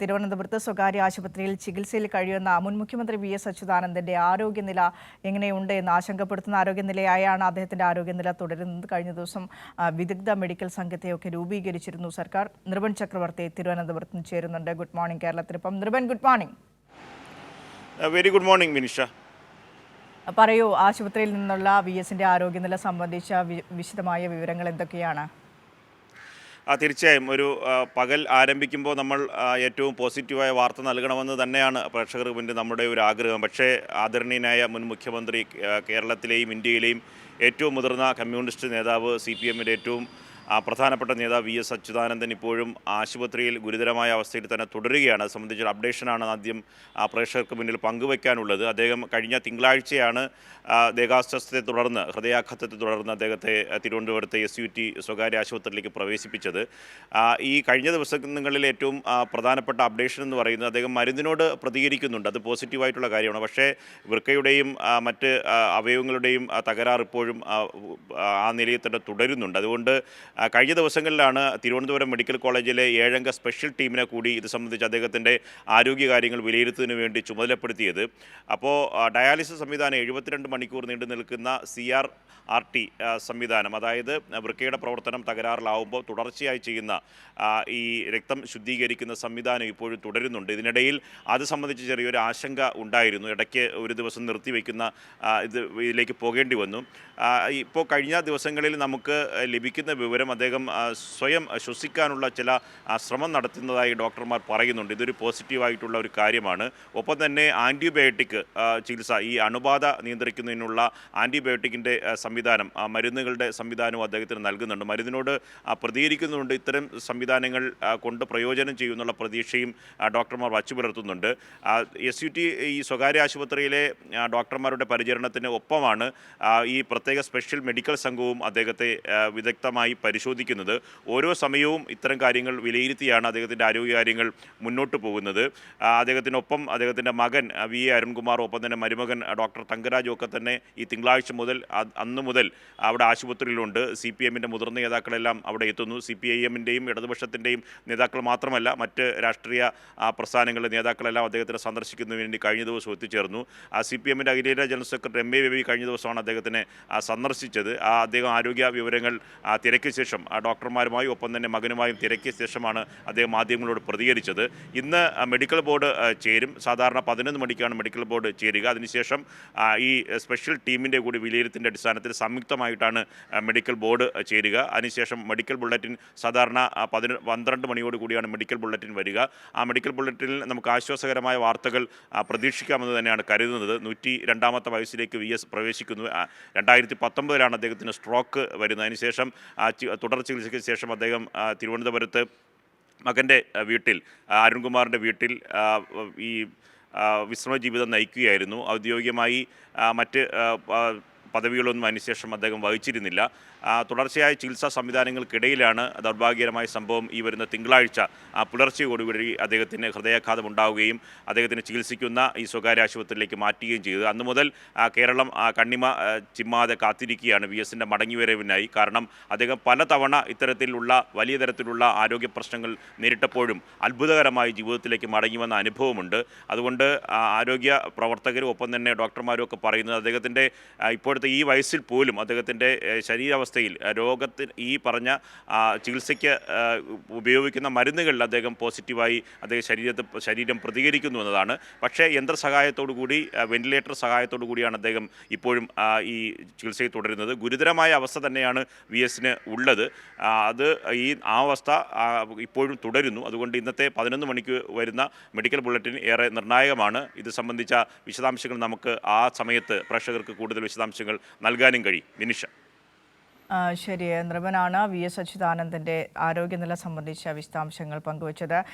തിരുവനന്തപുരത്ത് സ്വകാര്യ ആശുപത്രിയിൽ ചികിത്സയിൽ കഴിയുന്ന മുൻ മുഖ്യമന്ത്രി വി എസ് അച്യുതാനന്ദന്റെ ആരോഗ്യനില എങ്ങനെയുണ്ട് എന്ന് ആശങ്കപ്പെടുത്തുന്ന ആരോഗ്യനിലയായാണ് അദ്ദേഹത്തിന്റെ ആരോഗ്യനില തുടരുന്നത്. കഴിഞ്ഞ ദിവസം വിദഗ്ധ മെഡിക്കൽ സംഘത്തെയൊക്കെ രൂപീകരിച്ചിരുന്നു സർക്കാർ. നിർബൻ ചക്രവർത്തി തിരുവനന്തപുരത്ത് നിന്ന് ചേരുന്നുണ്ട്. Good morning കേരളത്തിനിപ്പം. Nirban good morning. Very good morning Minisha. പറയൂ ആശുപത്രിയിൽ നിന്നുള്ള വി എസിന്റെ ആരോഗ്യനില സംബന്ധിച്ച വിശദമായ വിവരങ്ങൾ എന്തൊക്കെയാണ്? തീർച്ചയായും ഒരു പകൽ ആരംഭിക്കുമ്പോൾ നമ്മൾ ഏറ്റവും പോസിറ്റീവായ വാർത്ത നൽകണമെന്ന് തന്നെയാണ് പ്രേക്ഷകർക്ക് മുന്നിൽ നമ്മുടെ ഒരു ആഗ്രഹം. പക്ഷേ ആദരണീയനായ മുൻ മുഖ്യമന്ത്രി കേരളത്തിലെയും ഇന്ത്യയിലെയും ഏറ്റവും മുതിർന്ന കമ്മ്യൂണിസ്റ്റ് നേതാവ് സി പി എമ്മിന്റെ ഏറ്റവും പ്രധാനപ്പെട്ട നേതാവ് വി എസ് അച്യുതാനന്ദൻ ഇപ്പോഴും ആശുപത്രിയിൽ ഗുരുതരമായ അവസ്ഥയിൽ തന്നെ തുടരുകയാണ്. അത് സംബന്ധിച്ചൊരു അപ്ഡേഷനാണ് ആദ്യം ആ, പ്രേക്ഷകർക്ക് മുന്നിൽ പങ്കുവയ്ക്കാനുള്ളത് അദ്ദേഹം കഴിഞ്ഞ തിങ്കളാഴ്ചയാണ് ദേഹാസ്വസ്ഥത്തെ തുടർന്ന് ഹൃദയാഘാതത്തെ തുടർന്ന് അദ്ദേഹത്തെ ആ, തിരുവനന്തപുരത്തെ എസ് യു ടി സ്വകാര്യ ആശുപത്രിയിലേക്ക് പ്രവേശിപ്പിച്ചത്. ഈ കഴിഞ്ഞ ദിവസങ്ങളിൽ ഏറ്റവും പ്രധാനപ്പെട്ട അപ്ഡേഷൻ എന്ന് പറയുന്നത് അദ്ദേഹം മരുന്നിനോട് പ്രതികരിക്കുന്നുണ്ട്. അത് പോസിറ്റീവായിട്ടുള്ള കാര്യമാണ്. പക്ഷേ വൃക്കയുടെയും മറ്റ് അവയവങ്ങളുടെയും തകരാറിപ്പോഴും ആ, ആ നിലയിൽ തന്നെ തുടരുന്നുണ്ട്. അതുകൊണ്ട് ആ, കഴിഞ്ഞ ദിവസങ്ങളിലാണ് തിരുവനന്തപുരം മെഡിക്കൽ കോളേജിലെ ഏഴംഗ സ്പെഷ്യൽ ടീമിനെ കൂടി ഇത് സംബന്ധിച്ച് അദ്ദേഹത്തിന്റെ ആരോഗ്യകാര്യങ്ങൾ വിലയിരുത്തുന്നതിന് വേണ്ടി ചുമതലപ്പെടുത്തിയത്. അപ്പോൾ ഡയാലിസിസ് സംവിധാനം എഴുപത്തിരണ്ട് മണിക്കൂർ നീണ്ടു നിൽക്കുന്ന സി ആർ ആർ ടി സംവിധാനം അതായത് വൃക്കയുടെ പ്രവർത്തനം തകരാറിലാവുമ്പോൾ തുടർച്ചയായി ചെയ്യുന്ന ഈ രക്തം ശുദ്ധീകരിക്കുന്ന സംവിധാനം ഇപ്പോഴും തുടരുന്നുണ്ട്. ഇതിനിടയിൽ അത് സംബന്ധിച്ച് ചെറിയൊരു ആശങ്ക ഉണ്ടായിരുന്നു. ഇടയ്ക്ക് ഒരു ദിവസം നിർത്തിവെക്കുന്ന ഇത് ഇതിലേക്ക് പോകേണ്ടി വന്നു. ഇപ്പോൾ കഴിഞ്ഞ ദിവസങ്ങളിൽ നമുക്ക് ലഭിക്കുന്ന വിവരം അദ്ദേഹം സ്വയം ശ്വസിക്കാനുള്ള ചില ശ്രമം നടത്തുന്നതായി ഡോക്ടർമാർ പറയുന്നുണ്ട്. ഇതൊരു പോസിറ്റീവായിട്ടുള്ള ഒരു കാര്യമാണ്. ഒപ്പം തന്നെ ആന്റിബയോട്ടിക് ചികിത്സ ഈ അണുബാധ നിയന്ത്രിക്കുന്നതിനുള്ള ആന്റിബയോട്ടിക്കിന്റെ സംവിധാനം മരുന്നുകളുടെ സംവിധാനവും അദ്ദേഹത്തിന് നൽകുന്നുണ്ട്. മരുന്നിനോട് പ്രതികരിക്കുന്നുണ്ട്. ഇത്തരം സംവിധാനങ്ങൾ കൊണ്ട് പ്രയോജനം ചെയ്യുന്നുള്ള പ്രതീക്ഷയും ഡോക്ടർമാർ വച്ചു പുലർത്തുന്നുണ്ട് എസ് യു ടി ഈ സ്വകാര്യ ആശുപത്രിയിലെ ഡോക്ടർമാരുടെ പരിചരണത്തിന് ഒപ്പമാണ് ഈ പ്രത്യേക സ്പെഷ്യൽ മെഡിക്കൽ സംഘവും അദ്ദേഹത്തെ വിദഗ്ധമായി പരിശോധിക്കുന്നത്. ഓരോ സമയവും ഇത്തരം കാര്യങ്ങൾ വിലയിരുത്തിയാണ് അദ്ദേഹത്തിന്റെ ആരോഗ്യകാര്യങ്ങൾ മുന്നോട്ട് പോകുന്നത്. അദ്ദേഹത്തിനൊപ്പം അദ്ദേഹത്തിന്റെ മകൻ വി. എ. അരുൺകുമാറും ഒപ്പം തന്നെ മരുമകൻ ഡോക്ടർ തങ്കരാജും ഒക്കെ തന്നെ ഈ തിങ്കളാഴ്ച മുതൽ അന്ന് മുതൽ അവിടെ ആശുപത്രിയിലുണ്ട്. സി പി എമ്മിന്റെ മുതിർന്ന നേതാക്കളെല്ലാം അവിടെ എത്തുന്നു. സി പി ഐ എമ്മിന്റെയും ഇടതുപക്ഷത്തിന്റെയും നേതാക്കൾ മാത്രമല്ല മറ്റ് രാഷ്ട്രീയ പ്രസ്ഥാനങ്ങളിലെ നേതാക്കളെല്ലാം അദ്ദേഹത്തിനെ സന്ദർശിക്കുന്നതിന് വേണ്ടി കഴിഞ്ഞ ദിവസം എത്തിച്ചേർന്നു. ആ സി പി എമ്മിന്റെ അഖിലേന്ത്യാ general secretary M. A. Baby കഴിഞ്ഞ ദിവസമാണ് അദ്ദേഹത്തിനെ സന്ദർശിച്ചത്. ആ അദ്ദേഹം ആരോഗ്യ വിവരങ്ങൾ ആ, തിരക്കിയ ശേഷം ഡോക്ടർമാരുമായും ഒപ്പം തന്നെ മകനുമായും തിരക്കിയ ശേഷമാണ് അദ്ദേഹം മാധ്യമങ്ങളോട് പ്രതികരിച്ചത്. ഇന്ന് മെഡിക്കൽ ബോർഡ് ചേരും. സാധാരണ പതിനൊന്ന് മണിക്കാണ് മെഡിക്കൽ ബോർഡ് ചേരുക. അതിനുശേഷം ഈ സ്പെഷ്യൽ ടീമിന്റെ കൂടി വിലയിരുത്തിന്റെ അടിസ്ഥാനത്തിൽ സംയുക്തമായിട്ടാണ് മെഡിക്കൽ ബോർഡ് ചേരുക. അതിനുശേഷം മെഡിക്കൽ ബുള്ളറ്റിൻ സാധാരണ പതിന പന്ത്രണ്ട് മണിയോട് കൂടിയാണ് മെഡിക്കൽ ബുള്ളറ്റിൻ വരിക. ആ മെഡിക്കൽ ബുള്ളറ്റിനിൽ നമുക്ക് ആശ്വാസകരമായ വാർത്തകൾ പ്രതീക്ഷിക്കാമെന്ന് തന്നെയാണ് കരുതുന്നത്. നൂറ്റി രണ്ടാമത്തെ വയസ്സിലേക്ക് വി എസ് പ്രവേശിക്കുന്നു. രണ്ടായിരത്തി പത്തൊമ്പതിലാണ് അദ്ദേഹത്തിന് സ്ട്രോക്ക് വരുന്നത്. അതിനുശേഷം തുടർ ചികിത്സയ്ക്ക് ശേഷം അദ്ദേഹം തിരുവനന്തപുരത്ത് മകന്റെ വീട്ടിൽ അരുൺകുമാറിന്റെ വീട്ടിൽ ഈ വിശ്രമ ജീവിതം നയിക്കുകയായിരുന്നു. ഔദ്യോഗികമായി മറ്റ് പദവികളൊന്നും അതിനുശേഷം അദ്ദേഹം വഹിച്ചിരുന്നില്ല. തുടർച്ചയായ ചികിത്സാ സംവിധാനങ്ങൾക്കിടയിലാണ് ദൗർഭാഗ്യകരമായ സംഭവം ഈ വരുന്ന തിങ്കളാഴ്ച പുലർച്ചയോടുകൂടി അദ്ദേഹത്തിന് ഹൃദയാഘാതം ഉണ്ടാവുകയും അദ്ദേഹത്തിന് ചികിത്സിക്കുന്ന ഈ സ്വകാര്യ ആശുപത്രിയിലേക്ക് മാറ്റുകയും ചെയ്തു. അന്നു മുതൽ കേരളം കണ്ണിമ ചിമ്മാതെ കാത്തിരിക്കുകയാണ് വി എസിന്റെ മടങ്ങിവരവിനായി. കാരണം അദ്ദേഹം പലതവണ ഇത്തരത്തിലുള്ള വലിയ തരത്തിലുള്ള ആരോഗ്യ പ്രശ്നങ്ങൾ നേരിട്ടപ്പോഴും അത്ഭുതകരമായി ജീവിതത്തിലേക്ക് മടങ്ങി വന്ന അനുഭവമുണ്ട്. അതുകൊണ്ട് ആരോഗ്യ പ്രവർത്തകരും ഒപ്പം തന്നെ ഡോക്ടർമാരും ഒക്കെ പറയുന്നത് അദ്ദേഹത്തിന്റെ ആ, ഇപ്പോഴത്തെ ഈ വയസ്സിൽ പോലും അദ്ദേഹത്തിന്റെ ശരീരാവസ്ഥയിൽ രോഗത്തിന് ഈ പറഞ്ഞ ചികിത്സയ്ക്ക് ഉപയോഗിക്കുന്ന മരുന്നുകളിൽ അദ്ദേഹം പോസിറ്റീവായി അദ്ദേഹം ശരീരത്തെ ശരീരം പ്രതികരിക്കുന്നു എന്നതാണ്. പക്ഷേ യന്ത്ര സഹായത്തോടു കൂടി വെന്റിലേറ്റർ സഹായത്തോടു കൂടിയാണ് അദ്ദേഹം ഇപ്പോഴും ഈ ചികിത്സയിൽ തുടരുന്നത്. ഗുരുതരമായ അവസ്ഥ തന്നെയാണ് വി എസിന് ഉള്ളത് അത് ഈ ആ അവസ്ഥ ഇപ്പോഴും തുടരുന്നു. അതുകൊണ്ട് ഇന്നത്തെ പതിനൊന്ന് മണിക്ക് വരുന്ന മെഡിക്കൽ ബുള്ളറ്റിൻ ഏറെ നിർണായകമാണ്. ഇത് സംബന്ധിച്ച വിശദാംശങ്ങൾ നമുക്ക് ആ സമയത്ത് പ്രേക്ഷകർക്ക് കൂടുതൽ വിശദാംശങ്ങൾ നൽകാനും കഴിയും. വിനിഷ. ശരി. നൃപനാണ് വി എസ് അച്യുതാനന്ദന്റെ ആരോഗ്യനില സംബന്ധിച്ച വിശദാംശങ്ങൾ പങ്കുവച്ചത്.